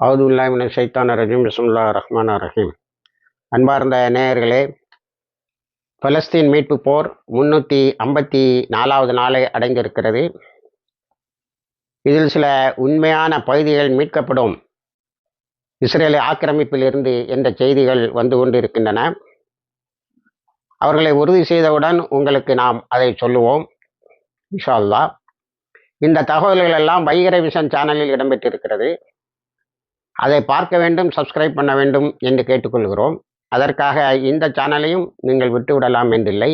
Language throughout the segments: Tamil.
அவுதுல்லாமின சைத்தான ரஜீம் பிஸ்முல்லா ரஹ்மான் ரஹீம். அன்பார்ந்த நேயர்களே பலஸ்தீன் மீட்பு போர் முன்னூற்றி ஐம்பத்தி நாலாவது நாளை அடைந்திருக்கிறது. இதில் சில உண்மையான பகுதிகள் மீட்கப்படும். இஸ்ரேலை ஆக்கிரமிப்பிலிருந்து என்ற செய்திகள் வந்து கொண்டிருக்கின்றன அவர்களை உறுதி செய்தவுடன் உங்களுக்கு நாம் அதை சொல்லுவோம் இன்ஷா இந்த தகவல்கள் எல்லாம் வைகர விஷன் சேனலில் இடம்பெற்றிருக்கிறது. அதை பார்க்க வேண்டும் சப்ஸ்கிரைப் பண்ண வேண்டும் என்று கேட்டுக்கொள்கிறோம். அதற்காக இந்த சேனலையும் நீங்கள் விட்டுவிடலாம் என்றில்லை.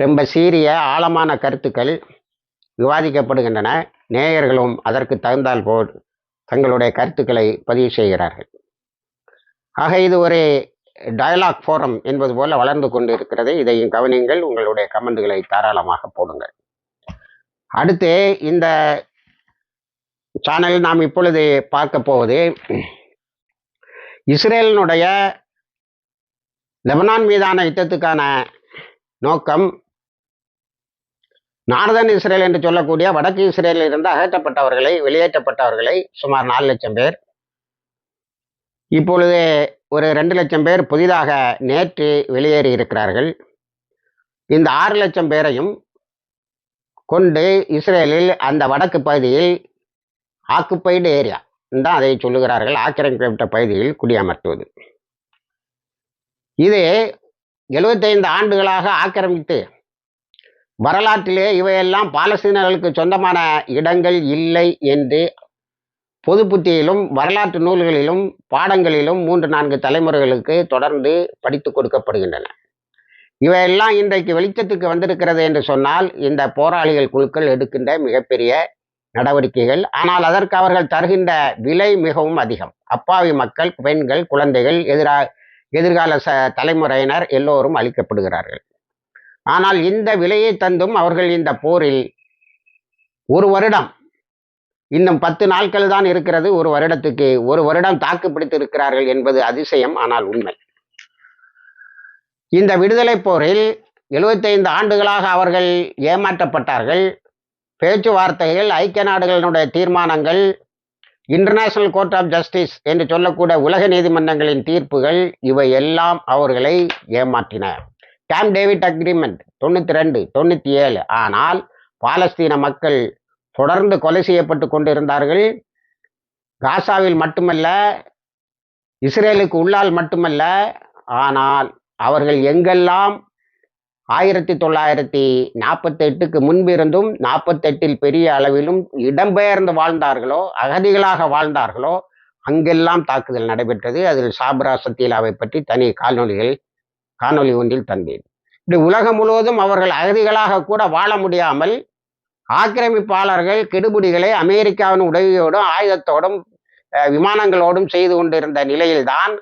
ரொம்ப சீரிய ஆழமான கருத்துக்கள் விவாதிக்கப்படுகின்றன. நேயர்களும் அதற்கு தகுந்தால் போல் தங்களுடைய கருத்துக்களை பதிவு செய்கிறார்கள். ஆக இது ஒரு டயலாக் ஃபோரம் என்பது போல வளர்ந்து கொண்டு இருக்கிறது இதையும் கவனியுங்கள் உங்களுடைய கமெண்ட்களை தாராளமாக போடுங்கள். அடுத்து இந்த சேனல் நாம் இப்பொழுது பார்க்க போவது இஸ்ரேலினுடைய லெபனான் மீதான யுத்தத்துக்கான நோக்கம் நார்தன் இஸ்ரேல் என்று சொல்லக்கூடிய வடக்கு இஸ்ரேலில் இருந்து அகற்றப்பட்டவர்களை வெளியேற்றப்பட்டவர்களை சுமார் நாலு லட்சம் பேர். இப்பொழுது ஒரு ரெண்டு லட்சம் பேர் புதிதாக நேற்று வெளியேறி இருக்கிறார்கள். இந்த ஆறு லட்சம் பேரையும் கொண்டு இஸ்ரேலில் அந்த வடக்கு பகுதியில் ஆக்குப்பைடு ஏரியா. தான் அதை சொல்லுகிறார்கள். ஆக்கிரமிக்கப்பட்ட பகுதியில் குடியமர்த்துவது. இது எழுபத்தைந்து ஆண்டுகளாக ஆக்கிரமித்து வரலாற்றிலே இவையெல்லாம் பாலஸ்தீனர்களுக்கு சொந்தமான இடங்கள் இல்லை என்று பொது புத்தியிலும் வரலாற்று நூல்களிலும் பாடங்களிலும் மூன்று நான்கு தலைமுறைகளுக்கு தொடர்ந்து படித்து கொடுக்கப்படுகின்றன. இவையெல்லாம் இன்றைக்கு வெளிச்சத்துக்கு வந்திருக்கிறது என்று சொன்னால் இந்த போராளிகள் குழுக்கள் எடுக்கின்ற மிகப்பெரிய நடவடிக்கைகள். ஆனால் அதற்கு அவர்கள் தருகின்ற விலை மிகவும் அதிகம். அப்பாவி மக்கள் பெண்கள் குழந்தைகள் எதிரா எதிர்கால ச தலைமுறையினர் எல்லோரும் அளிக்கப்படுகிறார்கள். ஆனால் இந்த விலையை தந்தும் அவர்கள் இந்த போரில் ஒரு வருடம் இன்னும் பத்து நாட்கள் தான் இருக்கிறது. ஒரு வருடத்துக்கு ஒரு வருடம் தாக்கு பிடித்து இருக்கிறார்கள் என்பது அதிசயம் ஆனால் உண்மை. இந்த விடுதலை போரில் எழுபத்தைந்து ஆண்டுகளாக அவர்கள் ஏமாற்றப்பட்டார்கள். பேச்சுவார்த்தைகள் ஐக்கிய நாடுகளினுடைய தீர்மானங்கள் இன்டர்நேஷனல் கோர்ட் ஆஃப் ஜஸ்டிஸ் என்று சொல்லக்கூடிய உலக நீதிமன்றங்களின் தீர்ப்புகள் இவை எல்லாம் அவர்களை ஏமாற்றின. கேம் டேவிட் அக்ரிமெண்ட் தொண்ணூற்றி ரெண்டு தொண்ணூற்றி ஏழு ஆனால் பாலஸ்தீன மக்கள் தொடர்ந்து கொலை செய்யப்பட்டு கொண்டிருந்தார்கள். காசாவில் மட்டுமல்ல இஸ்ரேலுக்கு உள்ளால் மட்டுமல்ல ஆனால் அவர்கள் எங்கெல்லாம் ஆயிரத்தி தொள்ளாயிரத்தி நாற்பத்தெட்டுக்கு முன்பிருந்தும் நாற்பத்தெட்டில் பெரிய அளவிலும் இடம்பெயர்ந்து வாழ்ந்தார்களோ அகதிகளாக வாழ்ந்தார்களோ அங்கெல்லாம் தாக்குதல் நடைபெற்றது. அதில் சாப்ரா சத்தியலாவை பற்றி தனி காணொலிகள் காணொலி ஒன்றில் தந்தேன். இப்படி உலகம் முழுவதும் அவர்கள் அகதிகளாக கூட வாழ முடியாமல் ஆக்கிரமிப்பாளர்கள் கெடுபிடிகளை அமெரிக்காவின் உதவியோடும் ஆயுதத்தோடும் விமானங்களோடும் செய்து கொண்டிருந்த நிலையில்தான்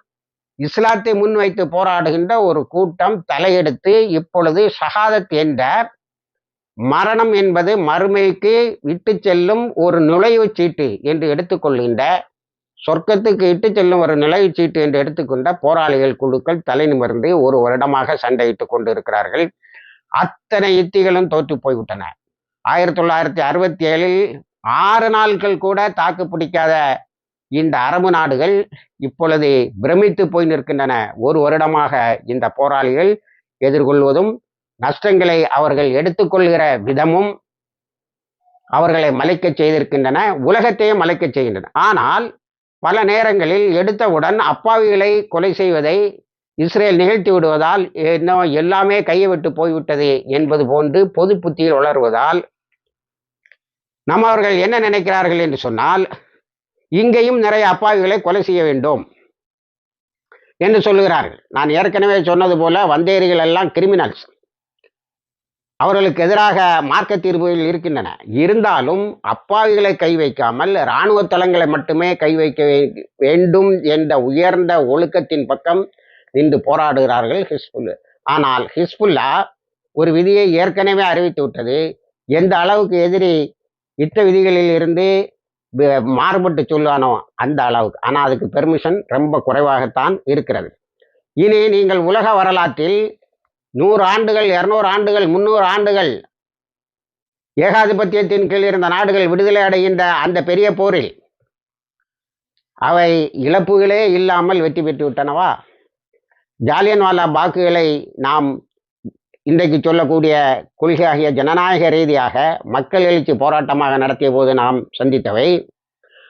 இஸ்லாத்தை முன்வைத்து போராடுகின்ற ஒரு கூட்டம் தலையெடுத்து இப்பொழுது ஷஹாதத் என்ற மரணம் என்பது மறுமைக்கு விட்டு செல்லும் ஒரு நுழைவுச் சீட்டு என்று எடுத்துக்கொள்கின்ற சொர்க்கத்துக்கு இட்டு செல்லும் ஒரு நுழைவு சீட்டு என்று எடுத்துக்கொண்ட போராளிகள் குழுக்கள் தலை நிமிர்ந்து ஒரு வருடமாக சண்டையிட்டு கொண்டிருக்கிறார்கள். அத்தனை யுத்திகளும் தோற்று போய்விட்டன. ஆயிரத்தி தொள்ளாயிரத்தி அறுபத்தி ஏழில் ஆறு நாட்கள் கூட தாக்கு பிடிக்காத இந்த அரபு நாடுகள் இப்பொழுது பிரமித்து போய் நிற்கின்றன. ஒரு வருடமாக இந்த போராளிகள் எதிர்கொள்வதும் நஷ்டங்களை அவர்கள் எடுத்துக்கொள்கிற விதமும் அவர்களை மலைக்க செய்திருக்கின்றன உலகத்தையும் மலைக்க செய்கின்றன. ஆனால் பல நேரங்களில் எடுத்தவுடன் அப்பாவிகளை கொலை செய்வதை இஸ்ரேல் நிகழ்த்தி விடுவதால் இன்னும் எல்லாமே கையை விட்டு போய்விட்டது என்பது போன்று பொது புத்தியில் வளருவதால் நம்மவர்கள் என்ன நினைக்கிறார்கள் என்று சொன்னால் இங்கேயும் நிறைய அப்பாவிகளை கொலை செய்ய வேண்டும் என்று சொல்லுகிறார்கள். நான் ஏற்கனவே சொன்னது போல வந்தேரிகள் எல்லாம் கிரிமினல்ஸ் அவர்களுக்கு எதிராக மார்க்க தீர்வுகள் இருக்கின்றன. இருந்தாலும் அப்பாவிகளை கை வைக்காமல் இராணுவ தளங்களை மட்டுமே கை வைக்க வேண்டும் என்ற உயர்ந்த ஒழுக்கத்தின் பக்கம் நின்று போராடுகிறார்கள் ஹிஸ்புல். ஆனால் ஹிஸ்புல்லா ஒரு விதியை ஏற்கனவே அறிவித்து விட்டது. எந்த அளவுக்கு எதிரி யுத்த விதிகளில் இருந்து மாறுபட்டு சொல்லுவானோ அந்த அளவுக்கு. ஆனால் அதுக்கு பெர்மிஷன் ரொம்ப குறைவாகத்தான் இருக்கிறது. இனி நீங்கள் உலக வரலாற்றில் நூறு ஆண்டுகள் இரநூறு ஆண்டுகள் முந்நூறு ஆண்டுகள் ஏகாதிபத்தியத்தின் கீழ் இருந்த நாடுகள் விடுதலை அடைகின்ற அந்த பெரிய போரில் அவை இழப்புகளே இல்லாமல் வெற்றி பெற்று விட்டனவா? ஜாலியன்வாலா பாக்குகளை நாம் இன்றைக்கு சொல்லக்கூடிய கொள்கையாகிய ஜனநாயக ரீதியாக மக்கள் எழுச்சி போராட்டமாக நடத்திய போது நாம் சந்தித்தவை.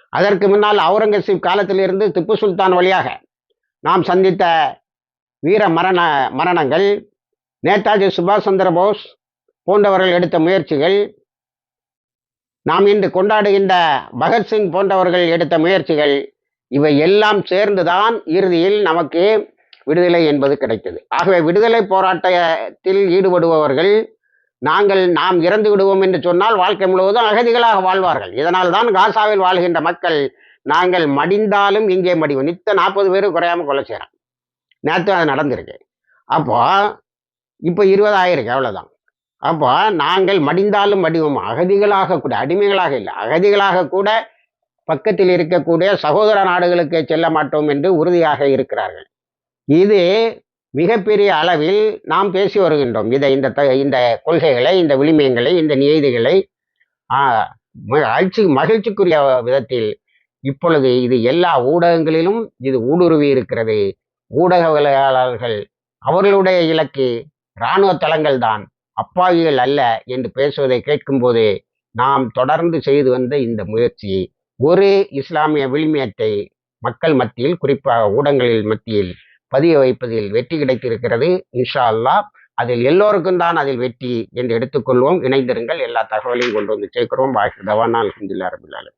அதற்கு முன்னால் அவுரங்கசீப் காலத்திலிருந்து திப்பு சுல்தான் வழியாக நாம் சந்தித்த வீர மரண மரணங்கள் நேதாஜி சுபாஷ் சந்திர போஸ் போன்றவர்கள் எடுத்த முயற்சிகள் நாம் இன்று கொண்டாடுகின்ற பகத்சிங் போன்றவர்கள் எடுத்த முயற்சிகள் இவை எல்லாம் சேர்ந்துதான் இறுதியில் நமக்கு விடுதலை என்பது கிடைத்தது. ஆகவே விடுதலை போராட்டத்தில் ஈடுபடுபவர்கள் நாங்கள் நாம் இறந்து விடுவோம் என்று சொன்னால் வாழ்க்கை முழுவதும் அகதிகளாக வாழ்வார்கள். இதனால் தான் காசாவில் வாழ்கின்ற மக்கள் நாங்கள் மடிந்தாலும் இங்கே மடிவோம். நித்த நாற்பது பேரும் குறையாம கொலை செய்கிறோம் நேற்று அது நடந்திருக்கு. அப்போ இப்போ இருபதாயிரம் அவ்வளோதான் அப்போ நாங்கள் மடிந்தாலும் மடிவோம். அகதிகளாக கூட அடிமைகளாக இல்லை. அகதிகளாக கூட பக்கத்தில் இருக்கக்கூடிய சகோதர நாடுகளுக்கு செல்ல மாட்டோம் என்று உறுதியாக இருக்கிறார்கள். இது மிகப்பெரிய அளவில் நாம் பேசி வருகின்றோம். இதை இந்த த- இந்த கொள்கைகளை இந்த விளிமயங்களை இந்த நியதிகளை அழிச்சி மகிழ்ச்சிக்குரிய விதத்தில் இப்பொழுது இது எல்லா ஊடகங்களிலும் இது ஊடுருவி இருக்கிறது. ஊடகவியலாளர்கள் அவர்களுடைய இலக்கு இராணுவ தளங்கள் தான். அப்பாவிகள் அல்ல என்று பேசுவதை கேட்கும்போது நாம் தொடர்ந்து செய்து வந்த இந்த முயற்சி ஒரு இஸ்லாமிய விளிமையத்தை மக்கள் மத்தியில் குறிப்பாக ஊடகங்களில் மத்தியில் பதிய வைப்பதில் வெற்றி கிடைத்திருக்கிறது. இன்ஷா அல்லாஹ் அதில் எல்லோருக்கும் தான் அதில் வெற்றி என்று எடுத்துக்கொள்வோம். இணைந்திருங்கள். எல்லா தகவலையும் கொண்டு வந்து சேர்க்கிறோம். பாய் தவானால் அலமதுல்லா ரபுல்லாலும்